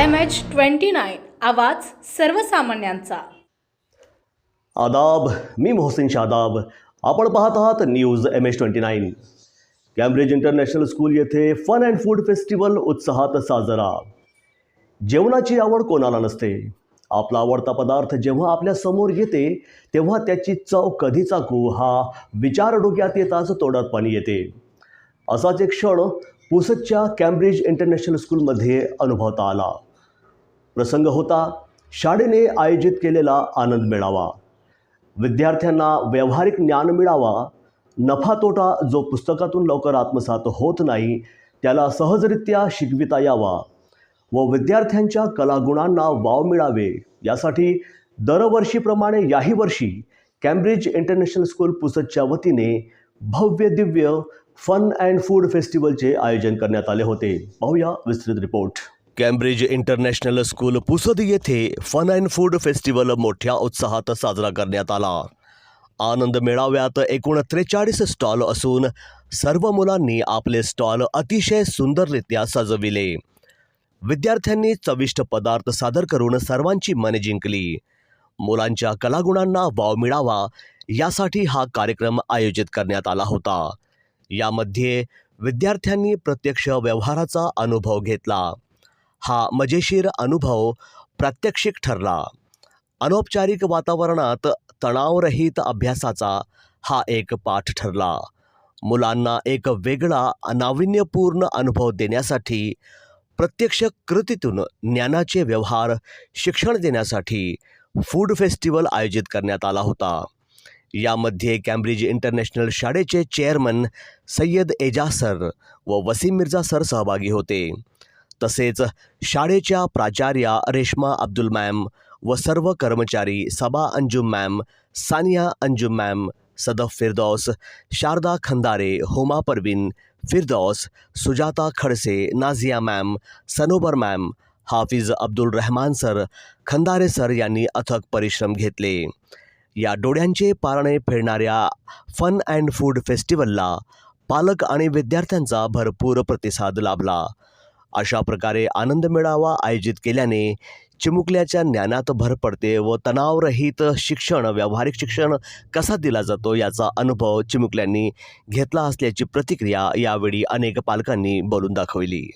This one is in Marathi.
एम एच ट्वेंटी नाईन आवाज सर्वसामान्यांचा. आदाब मी मोहसिन शादाब. आपण पाहत आहात news M H twenty nine Cambridge international school येथे फन अँड फूड फेस्टिवल उत्साहात साजरा. जेवणाची आवड कोणाला नसते? आपला आवडता पदार्थ जेव्हा आपल्यासमोर येते तेव्हा त्याची चव कधी चाकू हा विचार डोक्यात येताच तोंडात पाणी येते. असाच एक क्षण पुसदच्या कॅम्ब्रिज इंटरनॅशनल स्कूलमध्ये अनुभवता आला. प्रसंग होता शाळेने आयोजित केलेला आनंद मेळावा. विद्यार्थ्यांना व्यावहारिक ज्ञान मिळावा नफा तोटा जो पुस्तकातून लवकर आत्मसात होत नाही त्याला सहजरित्या शिकविता यावा व विद्यार्थ्यांच्या कलागुणांना वाव मिळावे. यासाठी दरवर्षीप्रमाणे याही वर्षी कॅम्ब्रिज इंटरनॅशनल स्कूल पुसदच्या वतीने भव्य दिव्य फन अँड फूड फेस्टिवलचे आयोजन करण्यात आले होते. पाहूया विस्तृत report Cambridge international school Pusad येथे फन अँड फूड फेस्टिवल मोठ्या उत्साहात साजरा करण्यात आला. आनंद मेळाव्यात एकूण त्रेचाळीस स्टॉल असून सर्व मुलांनी आपले स्टॉल अतिशय सुंदररित्या सजविले. विद्यार्थ्यांनी चविष्ट पदार्थ सादर करून सर्वांची मने जिंकली. मुलांच्या कलागुणांना वाव मिळावा यासाठी हा कार्यक्रम आयोजित करण्यात आला होता. यामध्ये विद्यार्थ्यांनी प्रत्यक्ष व्यवहाराचा अनुभव घेतला. हा मजेशीर अनुभव प्रात्यक्षिक ठरला. अनौपचारिक वातावरणात तणावरहित अभ्यासाचा हा एक पाठ ठरला. मुलांना एक वेगळा नाविन्यपूर्ण अनुभव देण्यासाठी प्रत्यक्ष कृतीतून ज्ञानाचे व्यवहार शिक्षण देण्यासाठी फूड फेस्टिवल आयोजित करण्यात आला होता. यामध्ये कॅम्ब्रिज इंटरनॅशनल शाळेचे चेअरमन सय्यद एजा सर व वसीम मिर्झा सर सहभागी होते. तसेच शाळेच्या प्राचार्या रेश्मा अब्दुल मॅम व सर्व कर्मचारी Saba Anjum ma'am Saniya Anjum ma'am Sadaf Firdous Sharda Khandare Homa Parveen Firdous Sujata Khadse Naziya ma'am Sanobar ma'am Hafiz Abdul Rahman sir Khandare sir यांनी अथक परिश्रम घेतले. या डोळ्यांचे पारणे फेडणाऱ्या फन अँड फूड फेस्टिवलला पालक आणि विद्यार्थ्यांचा भरपूर प्रतिसाद लाभला. अशा प्रकारे आनंद मेळावा आयोजित केल्याने चिमुकल्याच्या ज्ञानात भर पडते व तणावरहित शिक्षण व्यावहारिक शिक्षण कसा दिला जातो याचा अनुभव चिमुकल्यांनी घेतला असल्याची प्रतिक्रिया यावेळी अनेक पालकांनी बोलून दाखवली.